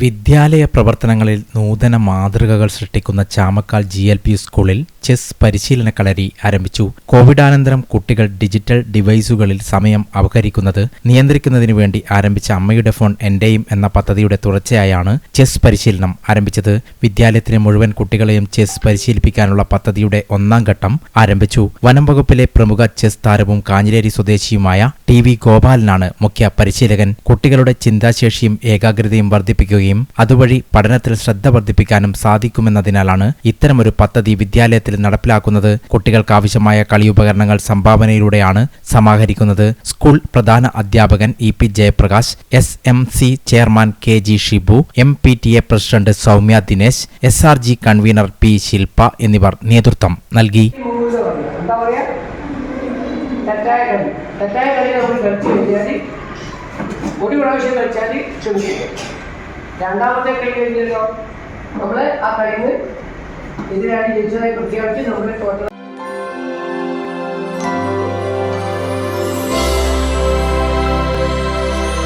വിദ്യാലയ പ്രവർത്തനങ്ങളിൽ നൂതന മാതൃകകൾ സൃഷ്ടിക്കുന്ന ചാമക്കാൽ ജി എൽ പി സ്കൂളിൽ ചെസ് പരിശീലന കളരി ആരംഭിച്ചു. കോവിഡാനന്തരം കുട്ടികൾ ഡിജിറ്റൽ ഡിവൈസുകളിൽ സമയം അപഹരിക്കുന്നത് നിയന്ത്രിക്കുന്നതിനു വേണ്ടി ആരംഭിച്ച അമ്മയുടെ ഫോൺ എന്റെയും എന്ന പദ്ധതിയുടെ തുടർച്ചയായാണ് ചെസ് പരിശീലനം ആരംഭിച്ചത്. വിദ്യാലയത്തിലെ മുഴുവൻ കുട്ടികളെയും ചെസ് പരിശീലിപ്പിക്കാനുള്ള പദ്ധതിയുടെ ഒന്നാം ഘട്ടം ആരംഭിച്ചു. വനം വകുപ്പിലെ പ്രമുഖ ചെസ് താരവും കാഞ്ഞിലേരി സ്വദേശിയുമായ ടി വി ഗോപാലനാണ് മുഖ്യ പരിശീലകൻ. കുട്ടികളുടെ ചിന്താശേഷിയും ഏകാഗ്രതയും വർദ്ധിപ്പിക്കുകയും അതുവഴി പഠനത്തിൽ ശ്രദ്ധ വർദ്ധിപ്പിക്കാനും സാധിക്കുമെന്നതിനാലാണ് ഇത്തരമൊരു പദ്ധതി വിദ്യാലയത്തിൽ നടപ്പിലാക്കുന്നത്. കുട്ടികൾക്ക് ആവശ്യമായ കളിയുപകരണങ്ങൾ സംഭാവനയിലൂടെയാണ് സമാഹരിക്കുന്നത്. സ്കൂൾ പ്രധാന അധ്യാപകൻ E P Jayaprakash S M C chairman K G Shibu M P T A president Soumya Dinesh S R G convenor P Shilpa എന്നിവർ നേതൃത്വം നൽകി. ഒരു പ്രാവശ്യം കളിച്ചാൽ ക്ഷമിക്കും രണ്ടാമത്തെ കളി കഴിഞ്ഞല്ലോ. നമ്മൾ ആ കഴിഞ്ഞ് എതിരാളി ജയിച്ചതായി പ്രഖ്യാപിച്ച് നമ്മൾ ടോട്ടൽ